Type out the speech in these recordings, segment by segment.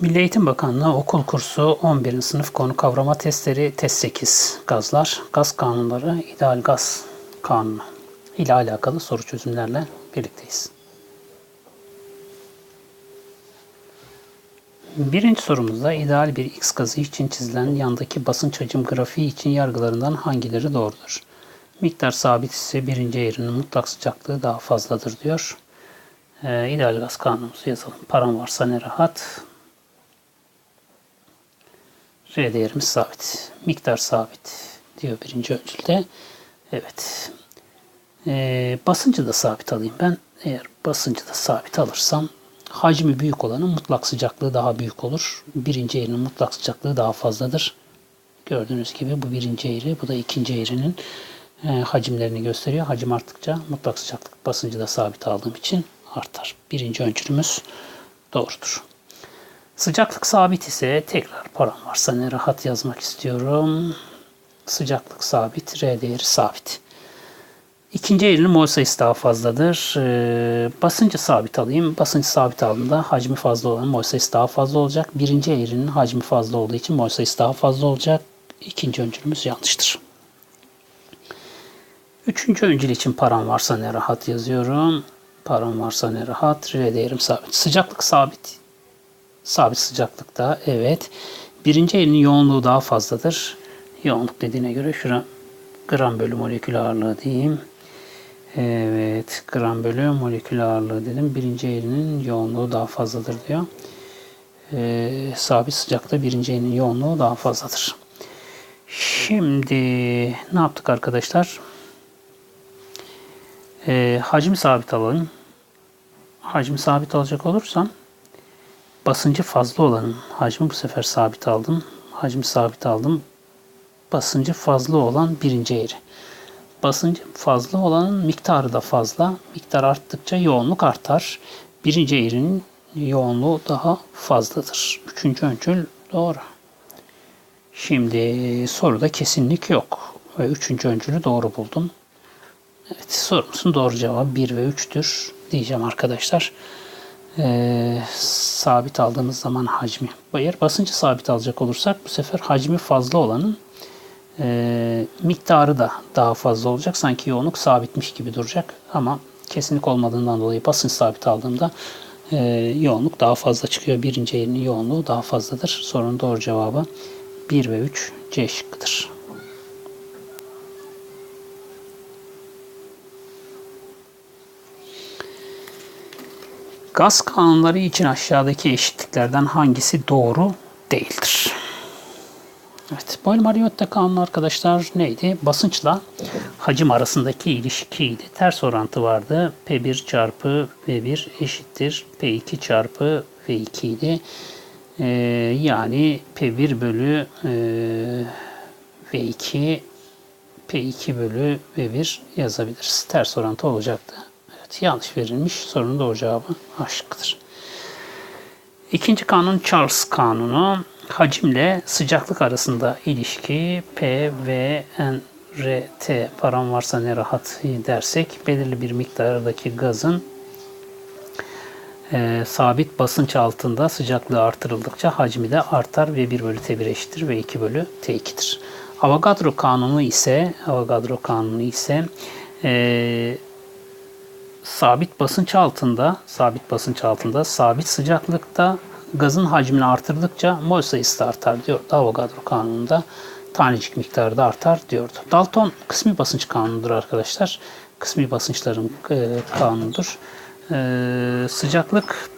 Milli Eğitim Bakanlığı okul kursu 11. sınıf konu kavrama testleri test 8 gazlar, gaz kanunları, ideal gaz kanunu ile alakalı soru çözümlerle birlikteyiz. Birinci sorumuzda ideal bir X gazı için çizilen yandaki basınç hacim grafiği için yargılarından hangileri doğrudur? Miktar sabit ise birinci eğrinin mutlak sıcaklığı daha fazladır diyor. Ee, ideal gaz kanunumuzu yazalım. Param varsa ne rahat. R değerimiz sabit. Miktar sabit diyor birinci ölçüde. Evet. Ee, basıncı da sabit alayım ben. Eğer basıncı da sabit alırsam hacmi büyük olanın mutlak sıcaklığı daha büyük olur. Birinci eğrinin mutlak sıcaklığı daha fazladır. Gördüğünüz gibi bu birinci eğri, bu da ikinci eğrinin e, hacimlerini gösteriyor. Hacim arttıkça mutlak sıcaklık basıncı da sabit aldığım için artar. Birinci öncülümüz doğrudur. Sıcaklık sabit ise tekrar param varsa ne rahat yazmak istiyorum. Sıcaklık sabit, R değeri sabit. İkinci eğrinin mol sayısı daha fazladır. Ee, basıncı sabit alayım. Basıncı sabit aldığımda hacmi fazla olan mol sayısı daha fazla olacak. Birinci eğrinin hacmi fazla olduğu için mol sayısı daha fazla olacak. İkinci öncülümüz yanlıştır. Üçüncü öncül için param varsa ne rahat yazıyorum. Param varsa ne rahat. R değerim sabit. Sıcaklık sabit. Sabit sıcaklıkta evet. Birinci elinin yoğunluğu daha fazladır. Yoğunluk dediğine göre şura gram bölü molekül ağırlığı diyeyim. Evet gram bölü molekül ağırlığı dedim. Birinci elinin yoğunluğu daha fazladır diyor. Ee, sabit sıcakta birinci elinin yoğunluğu daha fazladır. Şimdi ne yaptık arkadaşlar? Ee, hacmi sabit alalım. Hacmi sabit alacak olursam basıncı fazla olanın hacmi bu sefer sabit aldım. Hacmi sabit aldım. Basıncı fazla olan birinci eğri. Basıncı fazla olanın miktarı da fazla. Miktar arttıkça yoğunluk artar. Birinci eğrinin yoğunluğu daha fazladır. Üçüncü öncül doğru. Şimdi soruda kesinlik yok. Ve üçüncü öncülü doğru buldum. Evet sorumuzun doğru cevabı 1 ve 3'tür diyeceğim arkadaşlar. Ee, sabit aldığımız zaman hacmi. Eğer basıncı sabit alacak olursak bu sefer hacmi fazla olanın e, miktarı da daha fazla olacak. Sanki yoğunluk sabitmiş gibi duracak. Ama kesinlik olmadığından dolayı basınç sabit aldığımda e, yoğunluk daha fazla çıkıyor. Birinci eğrinin yoğunluğu daha fazladır. Sorunun doğru cevabı 1 ve 3 C şıkkıdır. Gaz kanunları için aşağıdaki eşitliklerden hangisi doğru değildir? Evet, Boyle-Mariotte kanunu arkadaşlar neydi? Basınçla hacim arasındaki ilişkiydi. Ters orantı vardı. P1 çarpı V1 eşittir. P2 çarpı V2 idi. Ee, yani P1 bölü e, V2 P2 bölü V1 yazabiliriz. Ters orantı olacaktı. Evet, yanlış verilmiş. Sorunun doğru cevabı A şıkkıdır. İkinci kanun Charles kanunu. Hacimle sıcaklık arasında ilişki P, V, N, R, T param varsa ne rahat dersek belirli bir miktardaki gazın e, sabit basınç altında sıcaklığı artırıldıkça hacmi de artar ve 1 bölü T1 eşittir ve 2 bölü T2'dir. Avogadro kanunu ise Avogadro kanunu ise e, sabit basınç altında, sabit basınç altında, sabit sıcaklıkta gazın hacmini artırdıkça mol sayısı da artar diyor. Avogadro kanununda tanecik miktarı da artar diyordu. Dalton kısmi basınç kanunudur arkadaşlar. Kısmi basınçların e, kanunudur. E, sıcaklık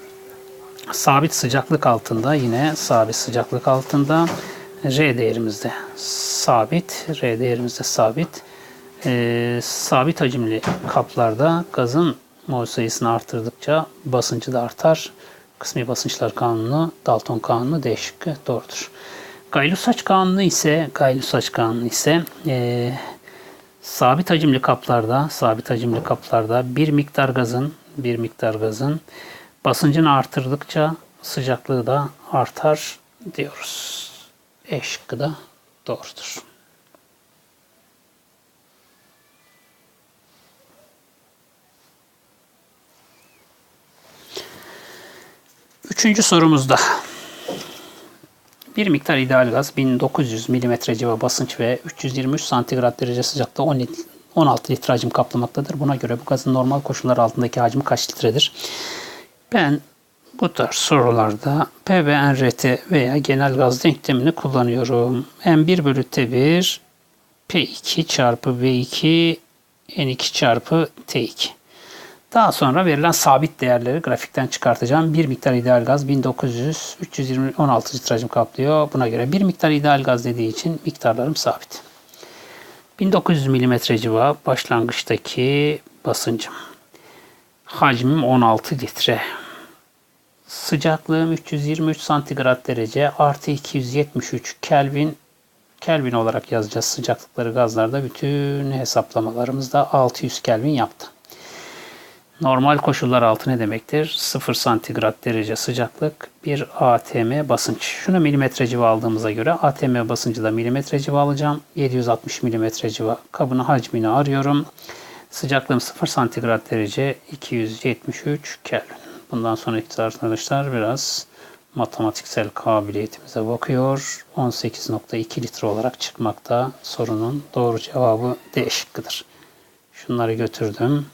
sabit sıcaklık altında yine sabit sıcaklık altında R değerimizde sabit. R değerimizde sabit. E, sabit hacimli kaplarda gazın mol sayısını artırdıkça basıncı da artar. Kısmi basınçlar kanunu, Dalton kanunu D şıkkı doğrudur. Gay-Lussac kanunu ise Gay-Lussac kanunu ise e, sabit hacimli kaplarda, sabit hacimli kaplarda bir miktar gazın, bir miktar gazın basıncını artırdıkça sıcaklığı da artar diyoruz. E da doğrudur. Üçüncü sorumuzda Bir miktar ideal gaz 1900 mm civa basınç ve 323 santigrat derece sıcaklıkta 10 lit- 16 litre hacim kaplamaktadır. Buna göre bu gazın normal koşullar altındaki hacmi kaç litredir? Ben bu tarz sorularda P ve NRT veya genel gaz denklemini kullanıyorum. M1 bölü T1 P2 çarpı V2 N2 çarpı T2. Daha sonra verilen sabit değerleri grafikten çıkartacağım. Bir miktar ideal gaz 1900 320 16 litre hacim kaplıyor. Buna göre bir miktar ideal gaz dediği için miktarlarım sabit. 1900 mm civa başlangıçtaki basıncım. Hacmim 16 litre. Sıcaklığım 323 santigrat derece artı 273 Kelvin Kelvin olarak yazacağız sıcaklıkları gazlarda. Bütün hesaplamalarımızda 600 Kelvin yaptı. Normal koşullar altı ne demektir? 0 santigrat derece sıcaklık, 1 atm basınç. Şunu milimetre civa aldığımıza göre atm basıncı da milimetre civa alacağım. 760 milimetre civa kabını hacmini arıyorum. Sıcaklığım 0 santigrat derece 273 Kelvin. Bundan sonraki arkadaşlar biraz matematiksel kabiliyetimize bakıyor. 18.2 litre olarak çıkmakta. Sorunun doğru cevabı D şıkkıdır. Şunları götürdüm.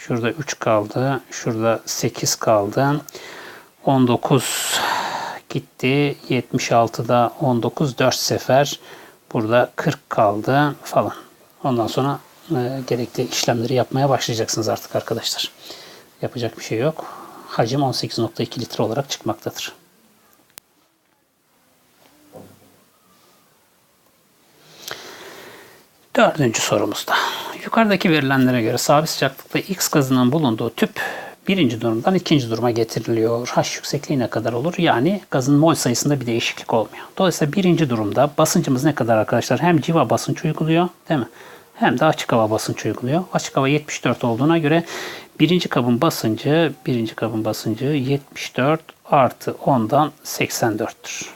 Şurada 3 kaldı. Şurada 8 kaldı. 19 gitti. 76'da 19 4 sefer. Burada 40 kaldı falan. Ondan sonra e, gerekli işlemleri yapmaya başlayacaksınız artık arkadaşlar. Yapacak bir şey yok. Hacim 18.2 litre olarak çıkmaktadır. Dördüncü sorumuzda. Yukarıdaki verilenlere göre sabit sıcaklıkta X gazının bulunduğu tüp birinci durumdan ikinci duruma getiriliyor. H yüksekliği ne kadar olur? Yani gazın mol sayısında bir değişiklik olmuyor. Dolayısıyla birinci durumda basıncımız ne kadar arkadaşlar? Hem civa basınç uyguluyor değil mi? Hem de açık hava basınç uyguluyor. Açık hava 74 olduğuna göre birinci kabın basıncı birinci kabın basıncı 74 artı 10'dan 84'tür.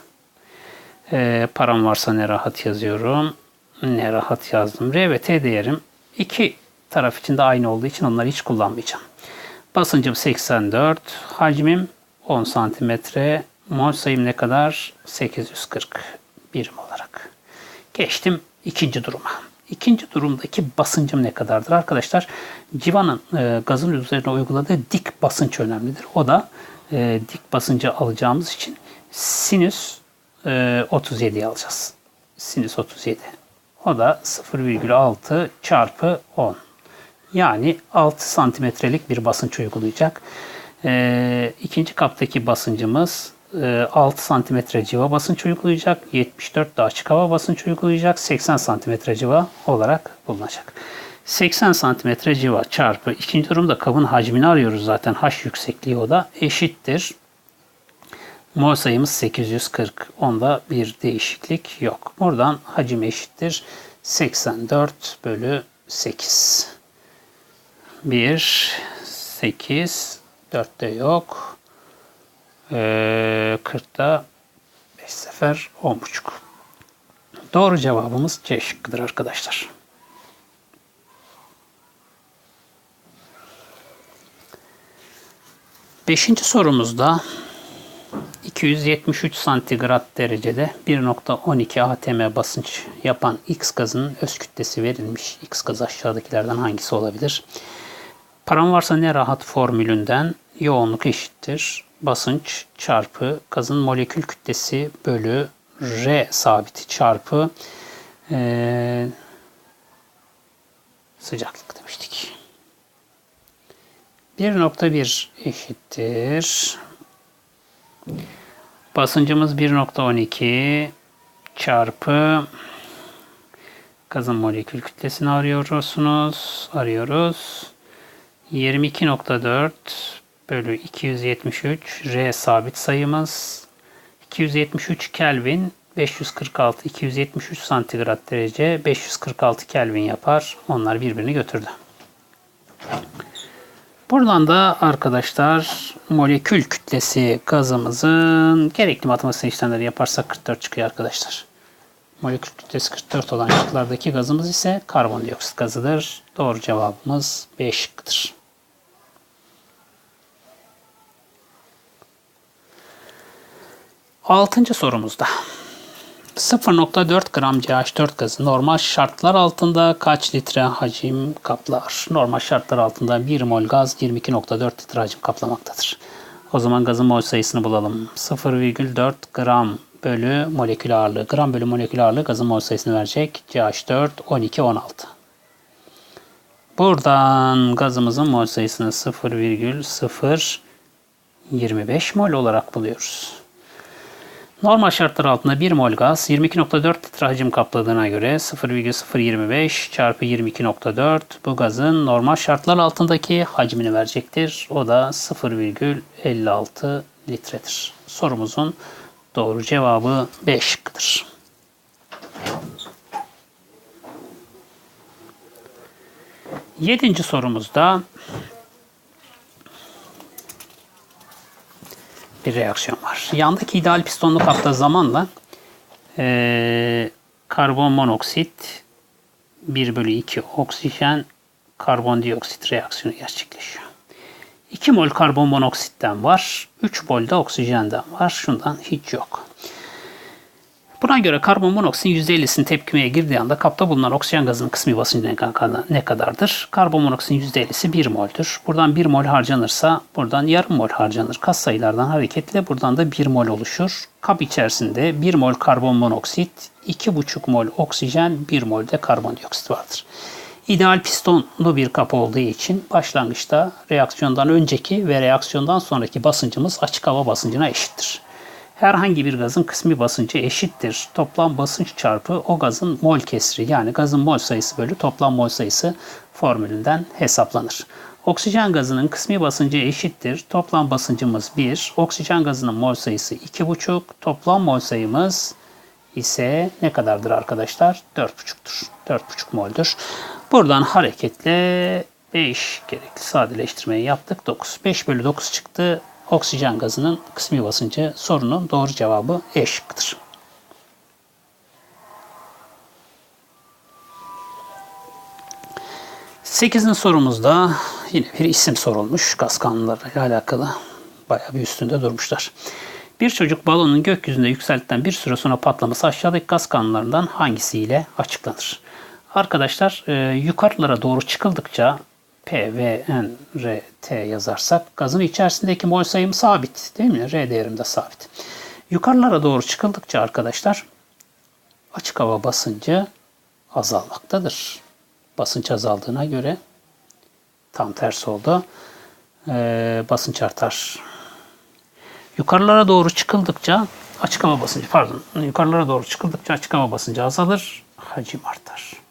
Ee, param varsa ne rahat yazıyorum. Ne rahat yazdım. R ve T değerim iki taraf için de aynı olduğu için onları hiç kullanmayacağım. Basıncım 84, hacmim 10 santimetre, mol sayım ne kadar? 840 birim olarak. Geçtim ikinci duruma. İkinci durumdaki basıncım ne kadardır arkadaşlar? Civanın e, gazın üzerine uyguladığı dik basınç önemlidir. O da e, dik basıncı alacağımız için sinüs e, 37'yi alacağız. Sinüs 37. O da 0,6 çarpı 10. Yani 6 santimetrelik bir basınç uygulayacak. E, ikinci kaptaki basıncımız e, 6 santimetre civa basınç uygulayacak. 74 de açık hava basınç uygulayacak. 80 santimetre civa olarak bulunacak. 80 santimetre civa çarpı ikinci durumda kabın hacmini arıyoruz zaten. H yüksekliği o da eşittir. Mol sayımız 840. Onda bir değişiklik yok. Buradan hacim eşittir. 84 bölü 8. 1, 8, 4'te yok. Ee, 40'da 5 sefer 10,5. Doğru cevabımız C şıkkıdır arkadaşlar. Beşinci sorumuzda 273 santigrat derecede 1.12 atm basınç yapan X gazının öz kütlesi verilmiş. X gaz aşağıdakilerden hangisi olabilir? Param varsa ne rahat formülünden yoğunluk eşittir. Basınç çarpı gazın molekül kütlesi bölü R sabiti çarpı ee, sıcaklık demiştik. 1.1 eşittir. Basıncımız 1.12 çarpı gazın molekül kütlesini arıyorsunuz. Arıyoruz. 22.4 bölü 273 R sabit sayımız. 273 Kelvin 546 273 santigrat derece 546 Kelvin yapar. Onlar birbirini götürdü. Buradan da arkadaşlar molekül kütlesi gazımızın gerekli matematik işlemleri yaparsak 44 çıkıyor arkadaşlar. Molekül kütlesi 44 olan şıklardaki gazımız ise karbondioksit gazıdır. Doğru cevabımız B şıkkıdır. Altıncı sorumuzda 0.4 gram CH4 gazı normal şartlar altında kaç litre hacim kaplar? Normal şartlar altında 1 mol gaz 22.4 litre hacim kaplamaktadır. O zaman gazın mol sayısını bulalım. 0,4 gram bölü molekül ağırlığı. Gram bölü molekül ağırlığı gazın mol sayısını verecek. CH4 12 16. Buradan gazımızın mol sayısını 0,025 mol olarak buluyoruz. Normal şartlar altında 1 mol gaz 22.4 litre hacim kapladığına göre 0,025 çarpı 22.4 bu gazın normal şartlar altındaki hacmini verecektir. O da 0,56 litredir. Sorumuzun doğru cevabı B şıkkıdır. Yedinci sorumuzda bir reaksiyon var. Yandaki ideal pistonlu kapta zamanla e, karbon monoksit 1 bölü 2 oksijen karbondioksit reaksiyonu gerçekleşiyor. 2 mol karbon monoksitten var. 3 mol de oksijenden var. Şundan hiç yok. Buna göre karbon monoksit %50'sinin tepkimeye girdiği anda kapta bulunan oksijen gazının kısmi basıncı ne kadardır? Karbon monoksit %50'si 1 mol'dür. Buradan 1 mol harcanırsa buradan yarım mol harcanır. Kas sayılardan hareketle buradan da 1 mol oluşur. Kap içerisinde 1 mol karbon monoksit, 2,5 mol oksijen, 1 mol de karbondioksit vardır. İdeal pistonlu bir kap olduğu için başlangıçta reaksiyondan önceki ve reaksiyondan sonraki basıncımız açık hava basıncına eşittir. Herhangi bir gazın kısmi basıncı eşittir. Toplam basınç çarpı o gazın mol kesri yani gazın mol sayısı bölü toplam mol sayısı formülünden hesaplanır. Oksijen gazının kısmi basıncı eşittir. Toplam basıncımız 1. Oksijen gazının mol sayısı 2,5. Toplam mol sayımız ise ne kadardır arkadaşlar? 4,5'tur. 4,5 mol'dur. Buradan hareketle 5 gerekli sadeleştirmeyi yaptık. 9. 5 bölü 9 çıktı oksijen gazının kısmi basıncı sorunun doğru cevabı E şıkkıdır. Sekizinci sorumuzda yine bir isim sorulmuş. Gaz kanunlarıyla alakalı. Bayağı bir üstünde durmuşlar. Bir çocuk balonun gökyüzünde yükseltten bir süre sonra patlaması aşağıdaki gaz kanunlarından hangisiyle açıklanır? Arkadaşlar e, yukarılara doğru çıkıldıkça P, V, N, R, T yazarsak gazın içerisindeki mol sayım sabit değil mi? R değerim de sabit. Yukarılara doğru çıkıldıkça arkadaşlar açık hava basıncı azalmaktadır. Basınç azaldığına göre tam tersi oldu. Ee, basınç artar. Yukarılara doğru çıkıldıkça açık hava basıncı pardon yukarılara doğru çıkıldıkça açık hava basıncı azalır, hacim artar.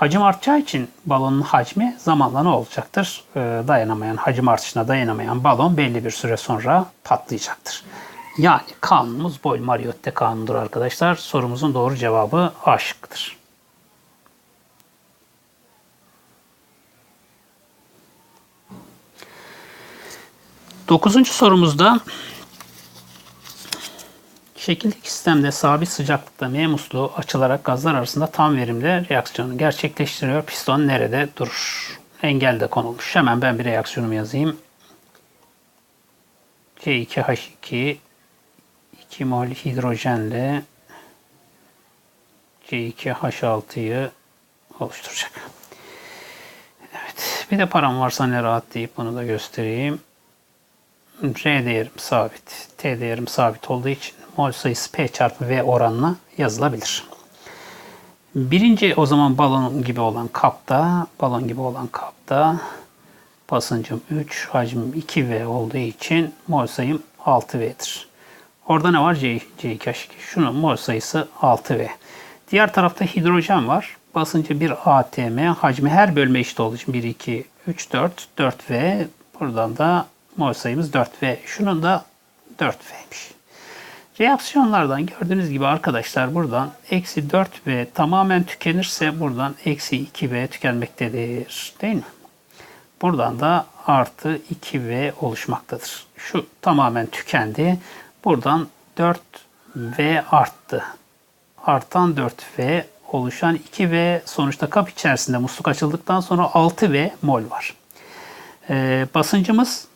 Hacim artacağı için balonun hacmi zamanla ne olacaktır? Ee, dayanamayan, hacim artışına dayanamayan balon belli bir süre sonra patlayacaktır. Yani kanunumuz Boyle-Mariotte kanunudur arkadaşlar. Sorumuzun doğru cevabı A şıkkıdır. Dokuzuncu sorumuzda Şekildeki sistemde sabit sıcaklıkta M musluğu açılarak gazlar arasında tam verimli reaksiyonu gerçekleştiriyor. Piston nerede durur? Engel de konulmuş. Hemen ben bir reaksiyonumu yazayım. C2H2 2 mol hidrojenle C2H6'yı oluşturacak. Evet. Bir de param varsa ne rahat deyip bunu da göstereyim. R değerim sabit. T değerim sabit olduğu için mol sayısı P çarpı V oranına yazılabilir. Birinci o zaman balon gibi olan kapta, balon gibi olan kapta basıncım 3, hacmim 2V olduğu için mol sayım 6V'dir. Orada ne var? C, C2H2. Şunun mol sayısı 6V. Diğer tarafta hidrojen var. Basıncı 1 atm, hacmi her bölme eşit olduğu için 1, 2, 3, 4, 4V. Buradan da mol sayımız 4V. Şunun da 4V'miş. Reaksiyonlardan gördüğünüz gibi arkadaşlar buradan eksi 4V tamamen tükenirse buradan eksi 2V tükenmektedir. Değil mi? Buradan da artı 2V oluşmaktadır. Şu tamamen tükendi. Buradan 4V arttı. Artan 4V oluşan 2V sonuçta kap içerisinde musluk açıldıktan sonra 6V mol var. Ee, basıncımız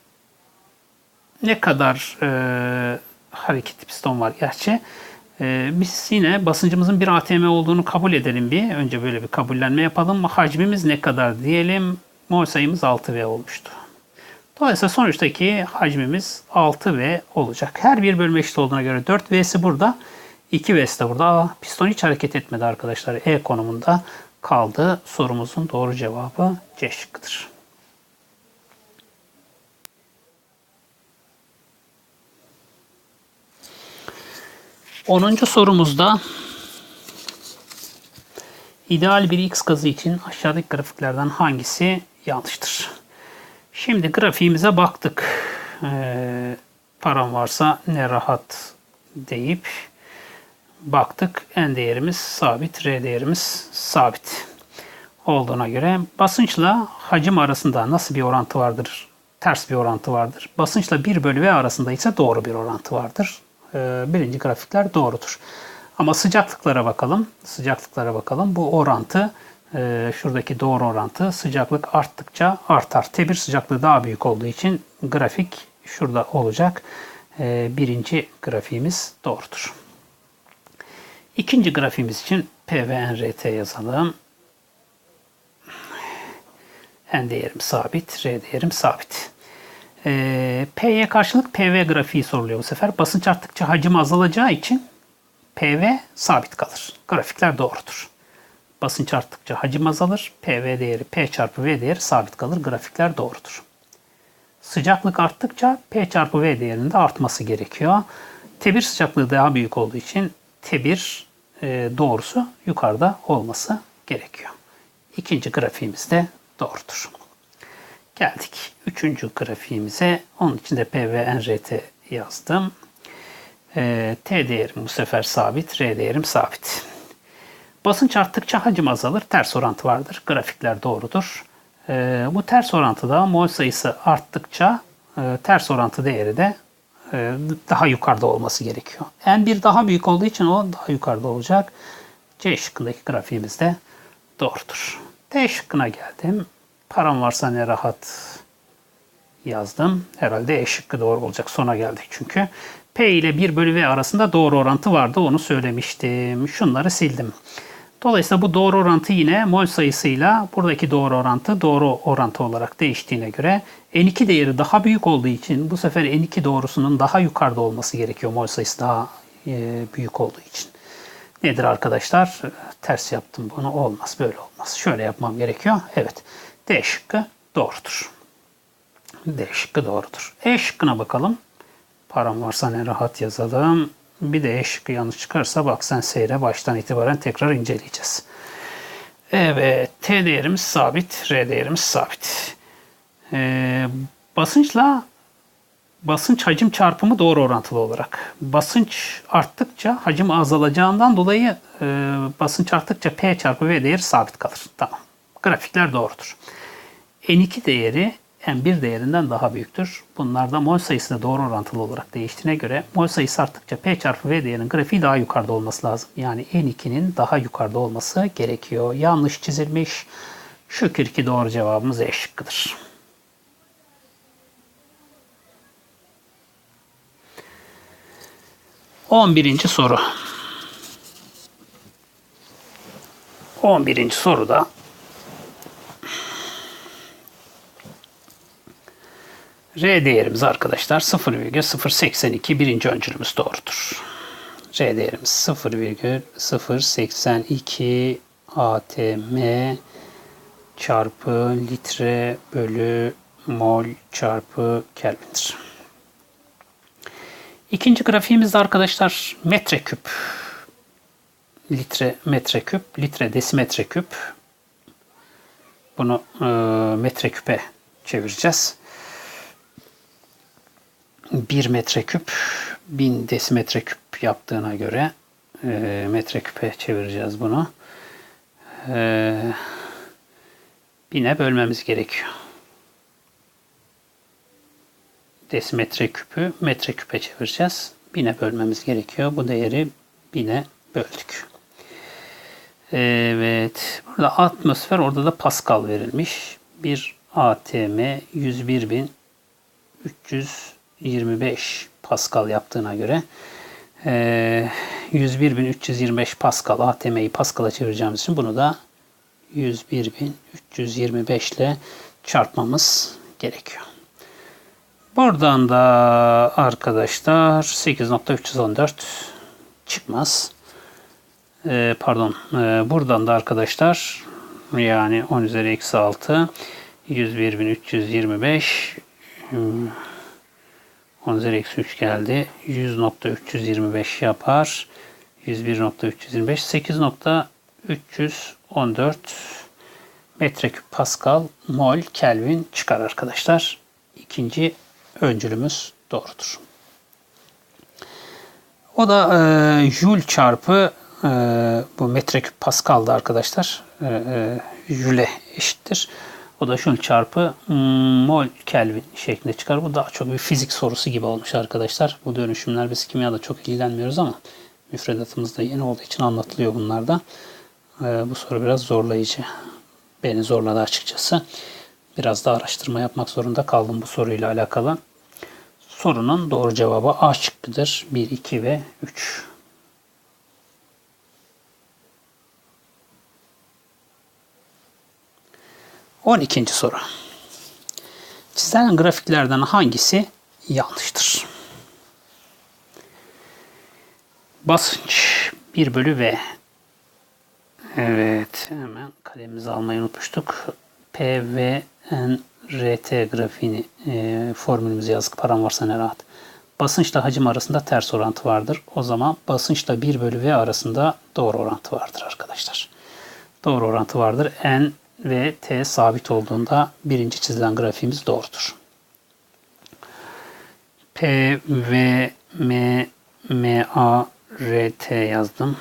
ne kadar e, hareketli piston var gerçi. Ee, biz yine basıncımızın bir atm olduğunu kabul edelim bir. Önce böyle bir kabullenme yapalım. Hacmimiz ne kadar diyelim. Mol sayımız 6V olmuştu. Dolayısıyla sonuçtaki hacmimiz 6V olacak. Her bir bölme eşit olduğuna göre 4V'si burada. 2V'si de burada. Aa, piston hiç hareket etmedi arkadaşlar. E konumunda kaldı. Sorumuzun doğru cevabı C şıkkıdır. Onuncu sorumuzda ideal bir X gazı için aşağıdaki grafiklerden hangisi yanlıştır? Şimdi grafiğimize baktık. Ee, param varsa ne rahat deyip baktık. N değerimiz sabit, R değerimiz sabit olduğuna göre basınçla hacim arasında nasıl bir orantı vardır? Ters bir orantı vardır. Basınçla 1 bölü V arasında ise doğru bir orantı vardır. Ee, birinci grafikler doğrudur. Ama sıcaklıklara bakalım. Sıcaklıklara bakalım. Bu orantı e, şuradaki doğru orantı sıcaklık arttıkça artar. T1 sıcaklığı daha büyük olduğu için grafik şurada olacak. E, birinci grafiğimiz doğrudur. İkinci grafiğimiz için P ve NRT yazalım. N değerim sabit, R değerim sabit. E, P'ye karşılık PV grafiği soruluyor bu sefer. Basınç arttıkça hacim azalacağı için PV sabit kalır. Grafikler doğrudur. Basınç arttıkça hacim azalır. PV değeri P çarpı V değeri sabit kalır. Grafikler doğrudur. Sıcaklık arttıkça P çarpı V değerinin de artması gerekiyor. T1 sıcaklığı daha büyük olduğu için T1 e, doğrusu yukarıda olması gerekiyor. İkinci grafiğimiz de doğrudur. Geldik üçüncü grafiğimize. Onun için de P ve NRT yazdım. E, T değerim bu sefer sabit, R değerim sabit. Basınç arttıkça hacim azalır. Ters orantı vardır. Grafikler doğrudur. E, bu ters orantıda mol sayısı arttıkça e, ters orantı değeri de e, daha yukarıda olması gerekiyor. N1 daha büyük olduğu için o daha yukarıda olacak. C şıkkındaki grafiğimiz de doğrudur. D şıkkına geldim. Param varsa ne rahat yazdım. Herhalde E doğru olacak. Sona geldik çünkü. P ile 1 bölü V arasında doğru orantı vardı. Onu söylemiştim. Şunları sildim. Dolayısıyla bu doğru orantı yine mol sayısıyla buradaki doğru orantı doğru orantı olarak değiştiğine göre N2 değeri daha büyük olduğu için bu sefer N2 doğrusunun daha yukarıda olması gerekiyor mol sayısı daha e, büyük olduğu için. Nedir arkadaşlar? Ters yaptım bunu. Olmaz. Böyle olmaz. Şöyle yapmam gerekiyor. Evet. D şıkkı doğrudur. D şıkkı doğrudur. E şıkkına bakalım. Param varsa ne rahat yazalım. Bir de E şıkkı yanlış çıkarsa bak sen seyre baştan itibaren tekrar inceleyeceğiz. Evet. T değerimiz sabit. R değerimiz sabit. Ee, basınçla basınç hacim çarpımı doğru orantılı olarak. Basınç arttıkça hacim azalacağından dolayı e, basınç arttıkça P çarpı V değeri sabit kalır. Tamam. Grafikler doğrudur. N2 değeri N1 değerinden daha büyüktür. Bunlarda mol sayısı da doğru orantılı olarak değiştiğine göre mol sayısı arttıkça P çarpı V değerinin grafiği daha yukarıda olması lazım. Yani N2'nin daha yukarıda olması gerekiyor. Yanlış çizilmiş. Şükür ki doğru cevabımız E şıkkıdır. On birinci soru. On birinci soruda R değerimiz arkadaşlar 0,082 birinci öncülümüz doğrudur. R değerimiz 0,082 atm çarpı litre bölü mol çarpı kelvindir. İkinci grafiğimizde arkadaşlar metreküp litre metreküp litre desimetre küp bunu e, metreküpe çevireceğiz. 1 metreküp 1000 desimetre küp yaptığına göre e, metreküpe çevireceğiz bunu. E, bine bölmemiz gerekiyor. Desimetre küpü metreküpe çevireceğiz. Bine bölmemiz gerekiyor. Bu değeri bine böldük. Evet. Burada atmosfer orada da Pascal verilmiş. Bir ATM 101.325 Pascal yaptığına göre. Ee, 101.325 Pascal ATM'yi Pascal'a çevireceğimiz için bunu da 101.325 ile çarpmamız gerekiyor. Buradan da arkadaşlar 8.314 çıkmaz. Ee, pardon. Ee, buradan da arkadaşlar yani 10 üzeri eksi 6 101.325 hmm, 10 üzeri eksi 3 geldi. 100.325 yapar. 101.325 8.314 metreküp pascal mol kelvin çıkar arkadaşlar. İkinci öncülümüz doğrudur. O da e, joule çarpı e, bu metreküp pascal'da arkadaşlar. E, e, joule eşittir. O da joule çarpı mm, mol kelvin şeklinde çıkar. Bu daha çok bir fizik sorusu gibi olmuş arkadaşlar. Bu dönüşümler biz kimyada çok ilgilenmiyoruz ama müfredatımızda yeni olduğu için anlatılıyor bunlar da. E, bu soru biraz zorlayıcı. Beni zorladı açıkçası. Biraz da araştırma yapmak zorunda kaldım bu soruyla alakalı. Sorunun doğru cevabı A şıkkıdır. 1, 2 ve 3. On ikinci soru. Çizilen grafiklerden hangisi yanlıştır? Basınç 1 bölü V. Evet. Hemen kalemimizi almayı unutmuştuk. P, V, N, R, T grafiğini e, formülümüzü yazdık. Param varsa ne rahat. Basınçla hacim arasında ters orantı vardır. O zaman basınçla 1 bölü V arasında doğru orantı vardır arkadaşlar. Doğru orantı vardır. N ve T sabit olduğunda birinci çizilen grafiğimiz doğrudur. P, V, M, M, A, R, T yazdım.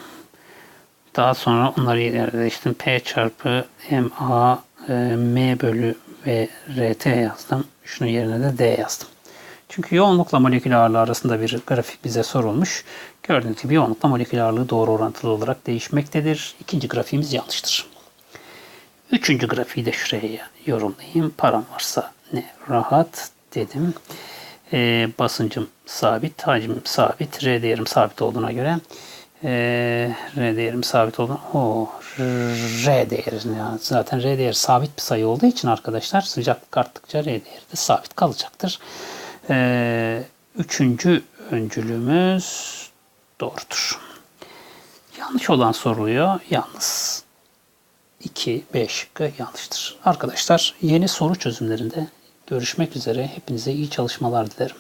Daha sonra onları yerleştirdim. P çarpı M, A, e, M bölü V, R, T yazdım. Şunun yerine de D yazdım. Çünkü yoğunlukla molekül ağırlığı arasında bir grafik bize sorulmuş. Gördüğünüz gibi yoğunlukla molekül ağırlığı doğru orantılı olarak değişmektedir. İkinci grafiğimiz yanlıştır. Üçüncü grafiği de şuraya yorumlayayım. Param varsa ne rahat dedim. E, basıncım sabit, hacim sabit, R değerim sabit olduğuna göre e, R değerim sabit olduğuna o R değeri yani zaten R değeri sabit bir sayı olduğu için arkadaşlar sıcaklık arttıkça R değeri de sabit kalacaktır. E, üçüncü öncülümüz doğrudur. Yanlış olan soruluyor. Yalnız 2, 5 şıkkı yanlıştır. Arkadaşlar yeni soru çözümlerinde görüşmek üzere. Hepinize iyi çalışmalar dilerim.